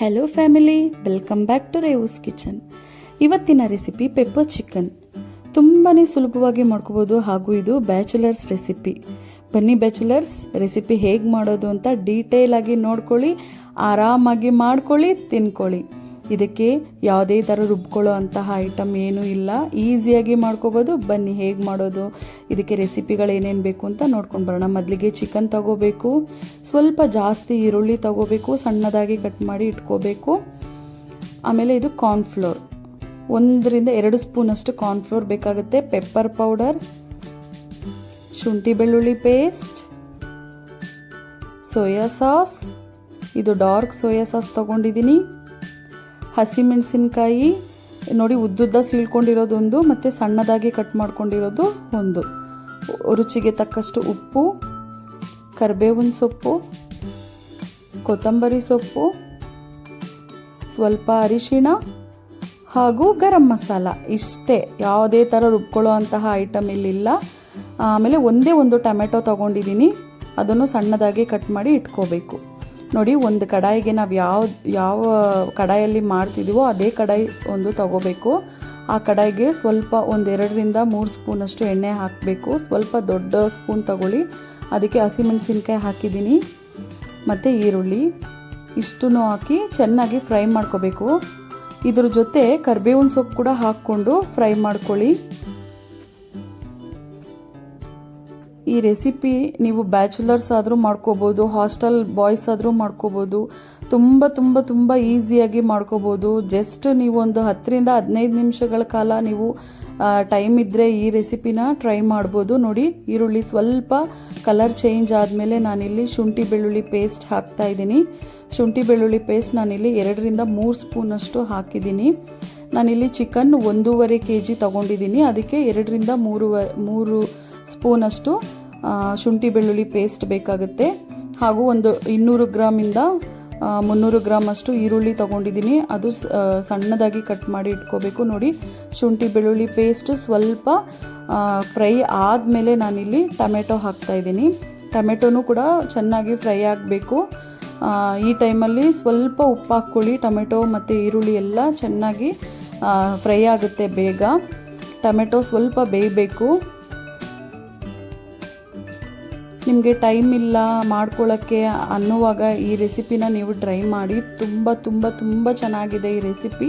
Hello family welcome back to Revu's kitchen ಇವತ್ತಿನ recipe pepper chicken ತುಂಬಾ ಸುಲಭವಾಗಿ ಮಾಡ್ಕೋಬೋದು ಹಾಗೂ ಇದು ಬ್ಯಾಚುಲರ್ಸ್ ರೆಸಿಪಿ ಬನ್ನಿ ಬ್ಯಾಚುಲರ್ಸ್ ರೆಸಿಪಿ ಹೇಗೆ ಮಾಡೋದು ಅಂತ ಡೀಟೇಲ್ ಆಗಿ ನೋಡ್ಕೊಳ್ಳಿ, ಆರಾಮಾಗಿ ಮಾಡ್ಕೊಳ್ಳಿ, ತಿನ್ಕೊಳ್ಳಿ. ಇದಕ್ಕೆ ಯಾವುದೇ ಥರ ರುಬ್ಕೊಳ್ಳೋ ಅಂತಹ ಐಟಮ್ ಏನೂ ಇಲ್ಲ. ಈಸಿಯಾಗಿ ಮಾಡ್ಕೋಬೋದು. ಬನ್ನಿ, ಹೇಗೆ ಮಾಡೋದು? ಇದಕ್ಕೆ ರೆಸಿಪಿಗಳು ಏನೇನು ಬೇಕು ಅಂತ ನೋಡ್ಕೊಂಡು ಬರೋಣ. ಮೊದಲಿಗೆ ಚಿಕನ್ ತಗೋಬೇಕು. ಸ್ವಲ್ಪ ಜಾಸ್ತಿ ಈರುಳ್ಳಿ ತಗೋಬೇಕು. ಸಣ್ಣದಾಗಿ ಕಟ್ ಮಾಡಿ ಇಟ್ಕೋಬೇಕು. ಆಮೇಲೆ ಇದು ಕಾರ್ನ್ಫ್ಲೋರ್ ಒಂದರಿಂದ ಎರಡು ಸ್ಪೂನಷ್ಟು ಕಾರ್ನ್ಫ್ಲೋರ್ ಬೇಕಾಗುತ್ತೆ. ಪೆಪ್ಪರ್ ಪೌಡರ್ ಶುಂಠಿ ಬೆಳ್ಳುಳ್ಳಿ ಪೇಸ್ಟ್ ಸೋಯಾ ಸಾಸ್ ಇದು ಡಾರ್ಕ್ ಸೋಯಾ ಸಾಸ್ ತೊಗೊಂಡಿದ್ದೀನಿ. ಹಸಿಮೆಣಸಿನ್ಕಾಯಿ ನೋಡಿ ಉದ್ದುದ್ದ ಸೀಳ್ಕೊಂಡಿರೋದೊಂದು, ಮತ್ತು ಸಣ್ಣದಾಗಿ ಕಟ್ ಮಾಡ್ಕೊಂಡಿರೋದು ಒಂದು. ರುಚಿಗೆ ತಕ್ಕಷ್ಟು ಉಪ್ಪು, ಕರಿಬೇವಿನ ಸೊಪ್ಪು, ಕೊತ್ತಂಬರಿ ಸೊಪ್ಪು, ಸ್ವಲ್ಪ ಅರಿಶಿಣ ಹಾಗೂ ಗರಂ ಮಸಾಲ. ಇಷ್ಟೇ, ಯಾವುದೇ ಥರ ರುಬ್ಕೊಳ್ಳೋ ಅಂತಹ ಐಟಮ್ ಇಲ್ಲಿಲ್ಲ. ಆಮೇಲೆ ಒಂದೇ ಒಂದು ಟೊಮೆಟೊ ತಗೊಂಡಿದ್ದೀನಿ. ಅದನ್ನು ಸಣ್ಣದಾಗಿ ಕಟ್ ಮಾಡಿ ಇಟ್ಕೋಬೇಕು. ನೋಡಿ, ಒಂದು ಕಡಾಯಿಗೆ ನಾವು ಯಾವ ಯಾವ ಕಡಾಯಲ್ಲಿ ಮಾಡ್ತಿದ್ದೀವೋ ಅದೇ ಕಡಾಯಿ ಒಂದು ತಗೋಬೇಕು. ಆ ಕಡಾಯಿಗೆ ಸ್ವಲ್ಪ ಒಂದೆರಡರಿಂದ ಮೂರು ಸ್ಪೂನಷ್ಟು ಎಣ್ಣೆ ಹಾಕಬೇಕು. ಸ್ವಲ್ಪ ದೊಡ್ಡ ಸ್ಪೂನ್ ತಗೊಳ್ಳಿ. ಅದಕ್ಕೆ ಹಸಿಮೆಣಸಿನ್ಕಾಯಿ ಹಾಕಿದ್ದೀನಿ. ಮತ್ತು ಈರುಳ್ಳಿ ಇಷ್ಟನ್ನು ಹಾಕಿ ಚೆನ್ನಾಗಿ ಫ್ರೈ ಮಾಡ್ಕೋಬೇಕು. ಇದ್ರ ಜೊತೆ ಕರ್ಬೇವಿನ ಸೊಪ್ಪು ಕೂಡ ಹಾಕ್ಕೊಂಡು ಫ್ರೈ ಮಾಡ್ಕೊಳ್ಳಿ. ಈ ರೆಸಿಪಿ ನೀವು ಬ್ಯಾಚುಲರ್ಸ್ ಆದರೂ ಮಾಡ್ಕೋಬೋದು ಹಾಸ್ಟೆಲ್ ಬಾಯ್ಸ್ ಆದರೂ ಮಾಡ್ಕೋಬೋದು, ತುಂಬ ತುಂಬ ತುಂಬ ಈಸಿಯಾಗಿ ಮಾಡ್ಕೋಬೋದು. ಜಸ್ಟ್ ನೀವು ಒಂದು ಹತ್ತರಿಂದ ಹದಿನೈದು ನಿಮಿಷಗಳ ಕಾಲ ನೀವು ಟೈಮ್ ಇದ್ದರೆ ಈ ರೆಸಿಪಿನ ಟ್ರೈ ಮಾಡ್ಬೋದು. ನೋಡಿ, ಈರುಳ್ಳಿ ಸ್ವಲ್ಪ ಕಲರ್ ಚೇಂಜ್ ಆದಮೇಲೆ ನಾನಿಲ್ಲಿ ಶುಂಠಿ ಬೆಳ್ಳುಳ್ಳಿ ಪೇಸ್ಟ್ ಹಾಕ್ತಾ ಇದ್ದೀನಿ. ಶುಂಠಿ ಬೆಳ್ಳುಳ್ಳಿ ಪೇಸ್ಟ್ ನಾನಿಲ್ಲಿ ಎರಡರಿಂದ ಮೂರು ಸ್ಪೂನಷ್ಟು ಹಾಕಿದ್ದೀನಿ. ನಾನಿಲ್ಲಿ ಚಿಕನ್ ಒಂದೂವರೆ ಕೆ ಜಿ ತೊಗೊಂಡಿದ್ದೀನಿ. ಅದಕ್ಕೆ ಎರಡರಿಂದ ಮೂರು ಮೂರು ಸ್ಪೂನಷ್ಟು ಶುಂಠಿ ಬೆಳ್ಳುಳ್ಳಿ ಪೇಸ್ಟ್ ಬೇಕಾಗುತ್ತೆ. ಹಾಗೂ ಒಂದು ಇನ್ನೂರು ಗ್ರಾಮಿಂದ ಮುನ್ನೂರು ಗ್ರಾಮ್ ಅಷ್ಟು ಈರುಳ್ಳಿ ತೊಗೊಂಡಿದ್ದೀನಿ. ಅದು ಸಣ್ಣದಾಗಿ ಕಟ್ ಮಾಡಿ ಇಟ್ಕೋಬೇಕು. ನೋಡಿ, ಶುಂಠಿ ಬೆಳ್ಳುಳ್ಳಿ ಪೇಸ್ಟು ಸ್ವಲ್ಪ ಫ್ರೈ ಆದಮೇಲೆ ನಾನಿಲ್ಲಿ ಟೊಮೆಟೊ ಹಾಕ್ತಾಯಿದ್ದೀನಿ ಟೊಮೆಟೊನೂ ಕೂಡ ಚೆನ್ನಾಗಿ ಫ್ರೈ ಆಗಬೇಕು. ಈ ಟೈಮಲ್ಲಿ ಸ್ವಲ್ಪ ಉಪ್ಪು ಹಾಕ್ಕೊಳ್ಳಿ. ಟೊಮೆಟೊ ಮತ್ತು ಈರುಳ್ಳಿ ಎಲ್ಲ ಚೆನ್ನಾಗಿ ಫ್ರೈ ಆಗುತ್ತೆ ಬೇಗ. ಟೊಮೆಟೊ ಸ್ವಲ್ಪ ಬೇಯಬೇಕು. ನಿಮಗೆ ಟೈಮ್ ಇಲ್ಲ ಮಾಡ್ಕೊಳ್ಳೋಕ್ಕೆ ಅನ್ನುವಾಗ ಈ ರೆಸಿಪಿನ ನೀವು ಟ್ರೈ ಮಾಡಿ ತುಂಬ ತುಂಬ ತುಂಬ ಚೆನ್ನಾಗಿದೆ ಈ ರೆಸಿಪಿ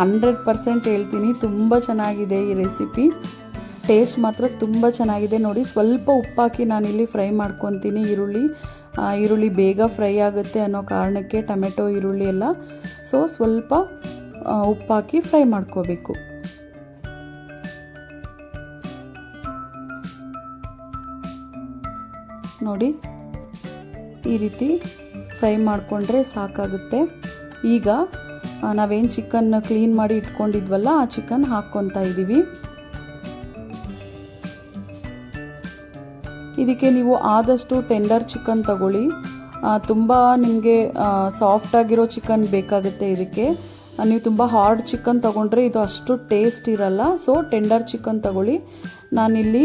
ಹಂಡ್ರೆಡ್ ಪರ್ಸೆಂಟ್ ಹೇಳ್ತೀನಿ, ತುಂಬ ಚೆನ್ನಾಗಿದೆ ಈ ರೆಸಿಪಿ ಟೇಸ್ಟ್ ಮಾತ್ರ ತುಂಬ ಚೆನ್ನಾಗಿದೆ. ನೋಡಿ, ಸ್ವಲ್ಪ ಉಪ್ಪಾಕಿ ನಾನಿಲ್ಲಿ ಫ್ರೈ ಮಾಡ್ಕೊತೀನಿ. ಈರುಳ್ಳಿ ಈರುಳ್ಳಿ ಬೇಗ ಫ್ರೈ ಆಗುತ್ತೆ ಅನ್ನೋ ಕಾರಣಕ್ಕೆ ಟೊಮೆಟೊ, ಈರುಳ್ಳಿ ಎಲ್ಲ. ಸೊ ಸ್ವಲ್ಪ ಉಪ್ಪಾಕಿ ಫ್ರೈ ಮಾಡ್ಕೋಬೇಕು. ನೋಡಿ ಈ ರೀತಿ ಫ್ರೈ ಮಾಡಿಕೊಂಡ್ರೆ ಸಾಕಾಗುತ್ತೆ. ಈಗ ನಾವೇನು ಚಿಕನ್ ಕ್ಲೀನ್ ಮಾಡಿ ಇಟ್ಕೊಂಡಿದ್ವಲ್ಲ, ಆ ಚಿಕನ್ ಹಾಕ್ಕೊತಾ ಇದ್ದೀವಿ ಇದಕ್ಕೆ ನೀವು ಆದಷ್ಟು ಟೆಂಡರ್ ಚಿಕನ್ ತಗೊಳ್ಳಿ. ತುಂಬ ನಿಮಗೆ ಸಾಫ್ಟಾಗಿರೋ ಚಿಕನ್ ಬೇಕಾಗುತ್ತೆ ಇದಕ್ಕೆ. ನೀವು ತುಂಬ ಹಾರ್ಡ್ ಚಿಕನ್ ತೊಗೊಂಡ್ರೆ ಇದು ಅಷ್ಟು ಟೇಸ್ಟ್ ಇರಲ್ಲ. ಸೊ ಟೆಂಡರ್ ಚಿಕನ್ ತಗೊಳ್ಳಿ. ನಾನಿಲ್ಲಿ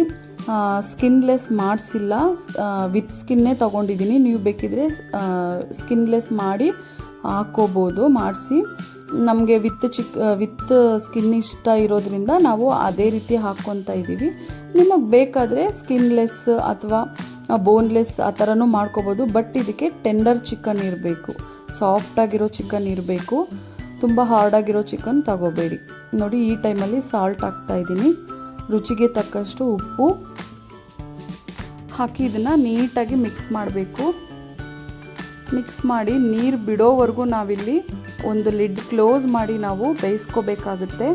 ಸ್ಕಿನ್ಲೆಸ್ ಮಾಡಿಸಿಲ್ಲ. ವಿತ್ ಸ್ಕಿನ್ನೇ ತೊಗೊಂಡಿದ್ದೀನಿ. ನೀವು ಬೇಕಿದ್ರೆ ಸ್ಕಿನ್ಲೆಸ್ ಮಾಡಿ ಹಾಕ್ಕೋಬೋದು, ಮಾಡಿಸಿ. ನಮಗೆ ವಿತ್ ಚಿಕ್ ವಿತ್ ಸ್ಕಿನ್ ಇಷ್ಟ ಇರೋದ್ರಿಂದ ನಾವು ಅದೇ ರೀತಿ ಹಾಕ್ಕೊತಾ ಇದ್ದೀವಿ. ನಿಮಗೆ ಬೇಕಾದರೆ ಸ್ಕಿನ್ಲೆಸ್ ಅಥವಾ ಬೋನ್ಲೆಸ್ ಆ ಥರನೂ ಮಾಡ್ಕೋಬೋದು. ಬಟ್ ಇದಕ್ಕೆ ಟೆಂಡರ್ ಚಿಕನ್ ಇರಬೇಕು. ಸಾಫ್ಟಾಗಿರೋ ಚಿಕನ್ ಇರಬೇಕು. ತುಂಬ ಹಾರ್ಡಾಗಿರೋ ಚಿಕನ್ ತಗೋಬೇಡಿ. ನೋಡಿ, ಈ ಟೈಮಲ್ಲಿ ಸಾಲ್ಟ್ ಹಾಕ್ತಾ ಇದ್ದೀನಿ. ರುಚಿಗೆ ತಕ್ಕಷ್ಟು ಉಪ್ಪು ಹಾಕಿ ಇದನ್ನು ನೀಟಾಗಿ ಮಿಕ್ಸ್ ಮಾಡಬೇಕು. ಮಿಕ್ಸ್ ಮಾಡಿ ನೀರು ಬಿಡೋವರೆಗೂ ನಾವಿಲ್ಲಿ ಒಂದು ಲಿಡ್ ಕ್ಲೋಸ್ ಮಾಡಿ ನಾವು ಬೇಯಿಸ್ಕೋಬೇಕಾಗುತ್ತೆ.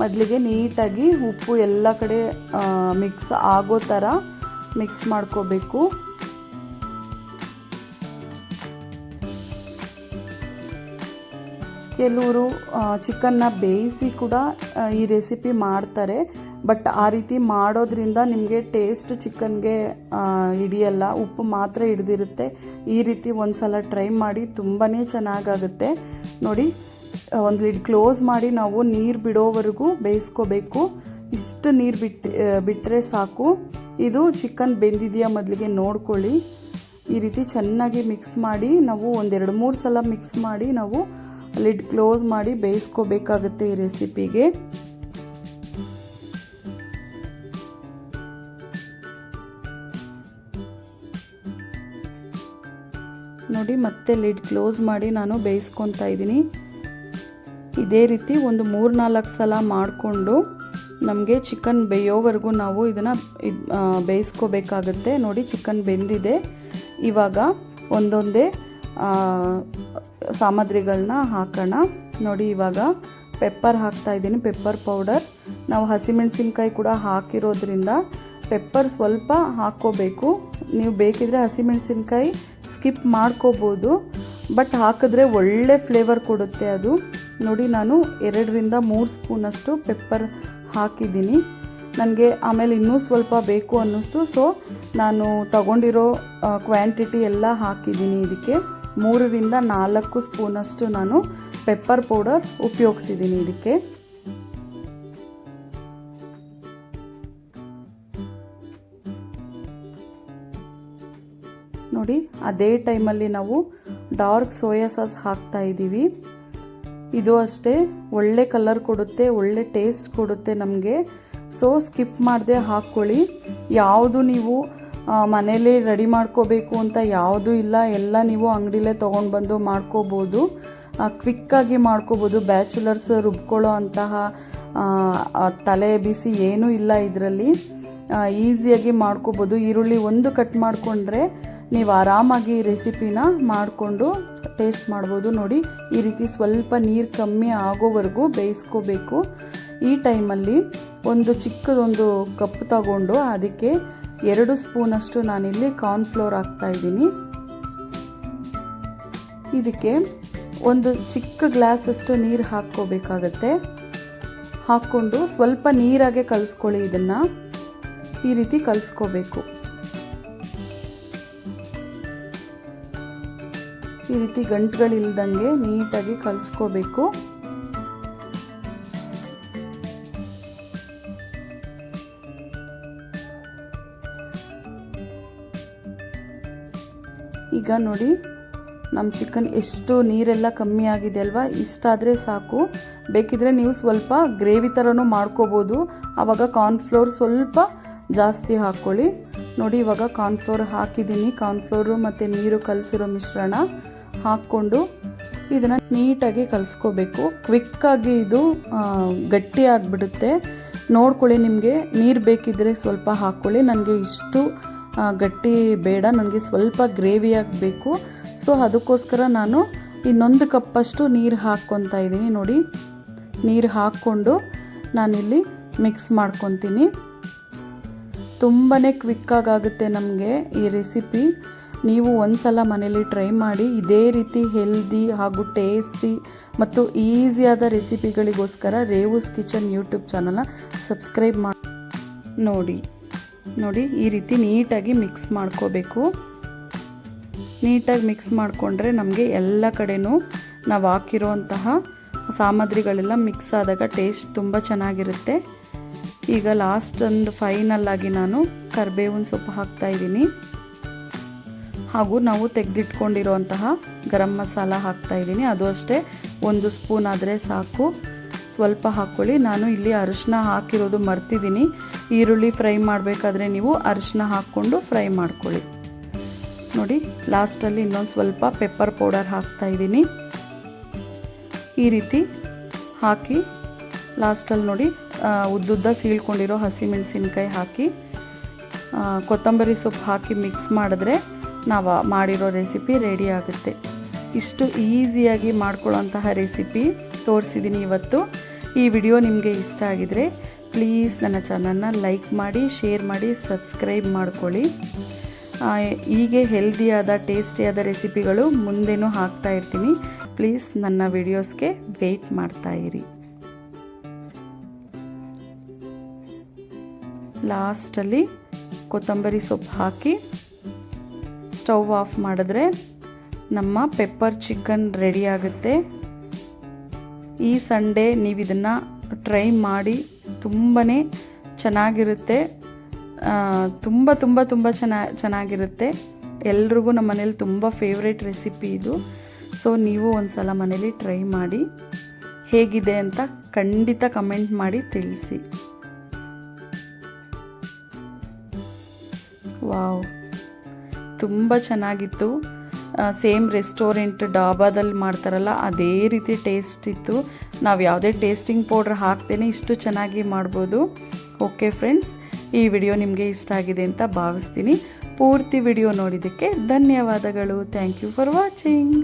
ಮೊದಲಿಗೆ ನೀಟಾಗಿ ಉಪ್ಪು ಎಲ್ಲ ಕಡೆ ಮಿಕ್ಸ್ ಆಗೋ ಥರ ಮಿಕ್ಸ್ ಮಾಡ್ಕೋಬೇಕು. ಕೆಲವರು ಚಿಕನ್ನ ಬೇಯಿಸಿ ಕೂಡ ಈ ರೆಸಿಪಿ ಮಾಡ್ತಾರೆ. ಬಟ್ ಆ ರೀತಿ ಮಾಡೋದ್ರಿಂದ ನಿಮಗೆ ಟೇಸ್ಟ್ ಚಿಕನ್ಗೆ ಹಿಡಿಯಲ್ಲ. ಉಪ್ಪು ಮಾತ್ರ ಹಿಡಿದಿರುತ್ತೆ. ಈ ರೀತಿ ಒಂದು ಸಲ ಟ್ರೈ ಮಾಡಿ ತುಂಬಾ ಚೆನ್ನಾಗಾಗುತ್ತೆ. ನೋಡಿ, ಒಂದು ಲಿಡ್ ಕ್ಲೋಸ್ ಮಾಡಿ ನಾವು ನೀರು ಬಿಡೋವರೆಗೂ ಬೇಯಿಸ್ಕೋಬೇಕು. ಇಷ್ಟು ನೀರು ಬಿಟ್ಟು ಬಿಟ್ಟರೆ ಸಾಕು. ಇದು ಚಿಕನ್ ಬೆಂದಿದೆಯಾ ಮೊದಲಿಗೆ ನೋಡ್ಕೊಳ್ಳಿ. ಈ ರೀತಿ ಚೆನ್ನಾಗಿ ಮಿಕ್ಸ್ ಮಾಡಿ ನಾವು ಒಂದೆರಡು ಮೂರು ಸಲ ಮಿಕ್ಸ್ ಮಾಡಿ ನಾವು ಲಿಡ್ ಕ್ಲೋಸ್ ಮಾಡಿ ಬೇಯಿಸ್ಕೋಬೇಕಾಗುತ್ತೆ ಈ ರೆಸಿಪಿಗೆ ನೋಡಿ, ಮತ್ತೆ ಲಿಡ್ ಕ್ಲೋಸ್ ಮಾಡಿ ನಾನು ಬೇಯಿಸ್ಕೊತಾ ಇದ್ದೀನಿ. ಇದೇ ರೀತಿ ಒಂದು ಮೂರು ನಾಲ್ಕು ಸಲ ಮಾಡಿಕೊಂಡು ನಮಗೆ ಚಿಕನ್ ಬೇಯೋವರೆಗೂ ನಾವು ಇದನ್ನು ಬೇಯಿಸ್ಕೋಬೇಕಾಗತ್ತೆ. ನೋಡಿ ಚಿಕನ್ ಬೆಂದಿದೆ. ಇವಾಗ ಒಂದೊಂದೇ ಸಾಮಗ್ರಿಗಳನ್ನ ಹಾಕೋಣ. ನೋಡಿ, ಇವಾಗ ಪೆಪ್ಪರ್ ಹಾಕ್ತಾ ಇದ್ದೀನಿ, ಪೆಪ್ಪರ್ ಪೌಡರ್. ನಾವು ಹಸಿಮೆಣಸಿನ್ಕಾಯಿ ಕೂಡ ಹಾಕಿರೋದ್ರಿಂದ ಪೆಪ್ಪರ್ ಸ್ವಲ್ಪ ಹಾಕ್ಕೋಬೇಕು ನೀವು ಬೇಕಿದ್ರೆ ಹಸಿಮೆಣಸಿನ್ಕಾಯಿ ಸ್ಕಿಪ್ ಮಾಡ್ಕೋಬೋದು, ಬಟ್ ಹಾಕಿದ್ರೆ ಒಳ್ಳೆ ಫ್ಲೇವರ್ ಕೊಡುತ್ತೆ ಅದು. ನೋಡಿ, ನಾನು ಎರಡರಿಂದ ಮೂರು ಸ್ಪೂನಷ್ಟು ಪೆಪ್ಪರ್ ಹಾಕಿದ್ದೀನಿ. ನನಗೆ ಆಮೇಲೆ ಇನ್ನೂ ಸ್ವಲ್ಪ ಬೇಕು ಅನ್ನಿಸ್ತು, ಸೊ ನಾನು ತಗೊಂಡಿರೋ ಕ್ವಾಂಟಿಟಿ ಎಲ್ಲ ಹಾಕಿದ್ದೀನಿ ಇದಕ್ಕೆ. ಮೂರರಿಂದ ನಾಲ್ಕು ಸ್ಪೂನಷ್ಟು ನಾನು ಪೆಪ್ಪರ್ ಪೌಡರ್ ಉಪಯೋಗಿಸಿದ್ದೀನಿ ಇದಕ್ಕೆ. ನೋಡಿ, ಅದೇ ಟೈಮಲ್ಲಿ ನಾವು ಡಾರ್ಕ್ ಸೋಯಾ ಸಾಸ್ ಹಾಕ್ತಾ ಇದ್ದೀವಿ. ಇದು ಅಷ್ಟೇ, ಒಳ್ಳೆ ಕಲರ್ ಕೊಡುತ್ತೆ, ಒಳ್ಳೆ ಟೇಸ್ಟ್ ಕೊಡುತ್ತೆ ನಮಗೆ. ಸೊ ಸ್ಕಿಪ್ ಮಾಡದೆ ಹಾಕ್ಕೊಳ್ಳಿ. ಯಾವುದು ನೀವು ಮನೇಲಿ ರೆಡಿ ಮಾಡ್ಕೋಬೇಕು ಅಂತ ಯಾವುದೂ ಇಲ್ಲ. ಎಲ್ಲ ನೀವು ಅಂಗಡಿಲೇ ತೊಗೊಂಡು ಬಂದು ಮಾಡ್ಕೋಬೋದು. ಕ್ವಿಕ್ಕಾಗಿ ಮಾಡ್ಕೋಬೋದು. ಬ್ಯಾಚುಲರ್ಸ್ ರುಬ್ಕೊಳ್ಳೋ ಅಂತಹ ತಲೆ ಬಿಸಿ ಏನೂ ಇಲ್ಲ ಇದರಲ್ಲಿ. ಈಸಿಯಾಗಿ ಮಾಡ್ಕೋಬೋದು. ಈರುಳ್ಳಿ ಒಂದು ಕಟ್ ಮಾಡಿಕೊಂಡ್ರೆ ನೀವು ಆರಾಮಾಗಿ ರೆಸಿಪಿನ ಮಾಡಿಕೊಂಡು ಟೇಸ್ಟ್ ಮಾಡ್ಬೋದು. ನೋಡಿ, ಈ ರೀತಿ ಸ್ವಲ್ಪ ನೀರು ಕಮ್ಮಿ ಆಗೋವರೆಗೂ ಬೇಯಿಸ್ಕೋಬೇಕು. ಈ ಟೈಮಲ್ಲಿ ಒಂದು ಚಿಕ್ಕದೊಂದು ಕಪ್ ತಗೊಂಡು ಅದಕ್ಕೆ ಎರಡು ಸ್ಪೂನಷ್ಟು ನಾನಿಲ್ಲಿ ಕಾರ್ನ್ಫ್ಲೋರ್ ಹಾಕ್ತಾ ಇದ್ದೀನಿ. ಇದಕ್ಕೆ ಒಂದು ಚಿಕ್ಕ ಗ್ಲಾಸಷ್ಟು ನೀರು ಹಾಕ್ಕೋಬೇಕಾಗತ್ತೆ. ಹಾಕ್ಕೊಂಡು ಸ್ವಲ್ಪ ನೀರಾಗೆ ಕಲಿಸ್ಕೊಳ್ಳಿ ಇದನ್ನು. ಈ ರೀತಿ ಕಲಿಸ್ಕೋಬೇಕು. ಈ ರೀತಿ ಗಂಟುಗಳಿಲ್ದಂಗೆ ನೀಟಾಗಿ ಕಲಿಸ್ಕೋಬೇಕು. ಈಗ ನೋಡಿ ನಮ್ಮ ಚಿಕನ್ ಎಷ್ಟು ನೀರೆಲ್ಲ ಕಮ್ಮಿ ಆಗಿದೆ ಅಲ್ವಾ? ಇಷ್ಟಾದರೆ ಸಾಕು. ಬೇಕಿದ್ರೆ ನೀವು ಸ್ವಲ್ಪ ಗ್ರೇವಿ ಥರನೂ ಮಾಡ್ಕೋಬೋದು. ಆವಾಗ ಕಾರ್ನ್ಫ್ಲೋರ್ ಸ್ವಲ್ಪ ಜಾಸ್ತಿ ಹಾಕ್ಕೊಳ್ಳಿ ನೋಡಿ, ಇವಾಗ ಕಾರ್ನ್ಫ್ಲೋರ್ ಹಾಕಿದ್ದೀನಿ. ಕಾರ್ನ್ಫ್ಲೋರು ಮತ್ತು ನೀರು ಕಲಸಿರೋ ಮಿಶ್ರಣ ಹಾಕ್ಕೊಂಡು ಇದನ್ನು ನೀಟಾಗಿ ಕಲಿಸ್ಕೋಬೇಕು. ಕ್ವಿಕ್ಕಾಗಿ ಇದು ಗಟ್ಟಿ ಆಗಿಬಿಡುತ್ತೆ. ನೋಡ್ಕೊಳ್ಳಿ ನಿಮಗೆ. ನೀರು ಬೇಕಿದ್ದರೆ ಸ್ವಲ್ಪ ಹಾಕ್ಕೊಳ್ಳಿ ನನಗೆ ಇಷ್ಟು ಗಟ್ಟಿ ಬೇಡ ನನಗೆ ಸ್ವಲ್ಪ ಗ್ರೇವಿ ಬೇಕು ಸೊ ಅದಕ್ಕೋಸ್ಕರ ನಾನು ಇನ್ನೊಂದು ಕಪ್ಪಷ್ಟು ನೀರು ಹಾಕ್ಕೊತಾ ಇದ್ದೀನಿ ನೋಡಿ. ನೀರು ಹಾಕ್ಕೊಂಡು ನಾನಿಲ್ಲಿ ಮಿಕ್ಸ್ ಮಾಡ್ಕೊತೀನಿ. ತುಂಬಾ ಕ್ವಿಕ್ಕಾಗುತ್ತೆ ನಮಗೆ ಈ ರೆಸಿಪಿ ನೀವು ಒಂದು ಸಲ ಮನೇಲಿ ಟ್ರೈ ಮಾಡಿ, ಇದೇ ರೀತಿ ಹೆಲ್ದಿ ಹಾಗೂ ಟೇಸ್ಟಿ ಮತ್ತು ಈಸಿಯಾದ ರೆಸಿಪಿಗಳಿಗೋಸ್ಕರ ರೇವೂಸ್ ಕಿಚನ್ ಯೂಟ್ಯೂಬ್ ಚಾನಲ್ನ ಸಬ್ಸ್ಕ್ರೈಬ್ ಮಾಡಿ ನೋಡಿ. ನೋಡಿ, ಈ ರೀತಿ ನೀಟಾಗಿ ಮಿಕ್ಸ್ ಮಾಡ್ಕೋಬೇಕು. ನೀಟಾಗಿ ಮಿಕ್ಸ್ ಮಾಡಿಕೊಂಡ್ರೆ ನಮಗೆ ಎಲ್ಲ ಕಡೆನೂ ನಾವು ಹಾಕಿರೋಂತಹ ಸಾಮಗ್ರಿಗಳೆಲ್ಲ ಮಿಕ್ಸ್ ಆದಾಗ ಟೇಸ್ಟ್ ತುಂಬ ಚೆನ್ನಾಗಿರುತ್ತೆ. ಈಗ ಲಾಸ್ಟ್ ಒಂದು ಫೈನಲ್ ಆಗಿ ನಾನು ಕರಿಬೇವಿನ ಸೊಪ್ಪು ಹಾಕ್ತಾಯಿದ್ದೀನಿ ಹಾಗೂ ನಾವು ತೆಗೆದಿಟ್ಕೊಂಡಿರೋಂತಹ ಗರಂ ಮಸಾಲ ಹಾಕ್ತಾಯಿದ್ದೀನಿ ಅದು ಅಷ್ಟೇ, ಒಂದು ಸ್ಪೂನ್ ಆದರೆ ಸಾಕು. ಸ್ವಲ್ಪ ಹಾಕ್ಕೊಳ್ಳಿ ನಾನು ಇಲ್ಲಿ ಅರಿಶಿನ ಹಾಕಿರೋದು ಮರ್ತಿದ್ದೀನಿ. ಈರುಳ್ಳಿ ಫ್ರೈ ಮಾಡಬೇಕಾದ್ರೆ ನೀವು ಅರಿಶಿನ ಹಾಕ್ಕೊಂಡು ಫ್ರೈ ಮಾಡ್ಕೊಳ್ಳಿ. ನೋಡಿ ಲಾಸ್ಟಲ್ಲಿ ಇನ್ನೊಂದು ಸ್ವಲ್ಪ ಪೆಪ್ಪರ್ ಪೌಡರ್ ಹಾಕ್ತಾಯಿದ್ದೀನಿ ಈ ರೀತಿ ಹಾಕಿ ಲಾಸ್ಟಲ್ಲಿ ನೋಡಿ ಉದ್ದುದ್ದ ಸೀಳ್ಕೊಂಡಿರೋ ಹಸಿಮೆಣಸಿನ್ಕಾಯಿ ಹಾಕಿ ಕೊತ್ತಂಬರಿ ಸೊಪ್ಪು ಹಾಕಿ ಮಿಕ್ಸ್ ಮಾಡಿದ್ರೆ ನಾವು ಮಾಡಿರೋ ರೆಸಿಪಿ ರೆಡಿ ಆಗುತ್ತೆ. ಇಷ್ಟು ಈಸಿಯಾಗಿ ಮಾಡ್ಕೊಳ್ಳೋಂತಹ ರೆಸಿಪಿ ತೋರಿಸಿದ್ದೀನಿ ಇವತ್ತು. ಈ ವಿಡಿಯೋ ನಿಮಗೆ ಇಷ್ಟ ಆಗಿದರೆ ಪ್ಲೀಸ್ ನನ್ನ ಚಾನಲ್ನ ಲೈಕ್ ಮಾಡಿ ಶೇರ್ ಮಾಡಿ ಸಬ್ಸ್ಕ್ರೈಬ್ ಮಾಡ್ಕೊಳ್ಳಿ. ಹೀಗೆ ಹೆಲ್ದಿಯಾದ ಟೇಸ್ಟಿಯಾದ ರೆಸಿಪಿಗಳು ಮುಂದೆನೂ ಹಾಕ್ತಾ ಇರ್ತೀನಿ. ಪ್ಲೀಸ್ ನನ್ನ ವಿಡಿಯೋಸ್ಗೆ ವೆಯ್ಟ್ ಮಾಡ್ತಾಯಿರಿ ಲಾಸ್ಟಲ್ಲಿ ಕೊತ್ತಂಬರಿ ಸೊಪ್ಪು ಹಾಕಿ ಸ್ಟವ್ ಆಫ್ ಮಾಡಿದ್ರೆ ನಮ್ಮ ಪೆಪ್ಪರ್ ಚಿಕನ್ ರೆಡಿ ಆಗುತ್ತೆ. ಈ ಸಂಡೇ ನೀವು ಇದನ್ನು ಟ್ರೈ ಮಾಡಿ ತುಂಬಾ ಚೆನ್ನಾಗಿರುತ್ತೆ. ತುಂಬ ತುಂಬ ತುಂಬ ಚೆನ್ನ, ಚೆನ್ನಾಗಿರುತ್ತೆ. ಎಲ್ರಿಗೂ ನಮ್ಮ ಮನೇಲಿ ತುಂಬ ಫೇವ್ರೇಟ್ ರೆಸಿಪಿ ಇದು. ಸೊ ನೀವು ಒಂದು ಸಲ ಮನೇಲಿ ಟ್ರೈ ಮಾಡಿ. ಹೇಗಿದೆ ಅಂತ ಖಂಡಿತ ಕಮೆಂಟ್ ಮಾಡಿ ತಿಳಿಸಿ. ವಾವ್ ತುಂಬ ಚೆನ್ನಾಗಿತ್ತು. ಸೇಮ್ ರೆಸ್ಟೋರೆಂಟ್ ಡಾಬಾದಲ್ಲಿ ಮಾಡ್ತಾರಲ್ಲ, ಅದೇ ರೀತಿ ಟೇಸ್ಟ್ ಇತ್ತು. ನಾವು ಯಾವುದೇ ಟೇಸ್ಟಿಂಗ್ ಪೌಡ್ರ್ ಹಾಕ್ತೇನೆ ಇಷ್ಟು ಚೆನ್ನಾಗಿ ಮಾಡ್ಬೋದು. ಓಕೆ ಫ್ರೆಂಡ್ಸ್ ಈ ವಿಡಿಯೋ ನಿಮಗೆ ಇಷ್ಟ ಆಗಿದೆ ಅಂತ ಭಾವಿಸ್ತೀನಿ. ಪೂರ್ತಿ ವಿಡಿಯೋ ನೋಡಿದ್ದಕ್ಕೆ ಧನ್ಯವಾದಗಳು. Thank you for watching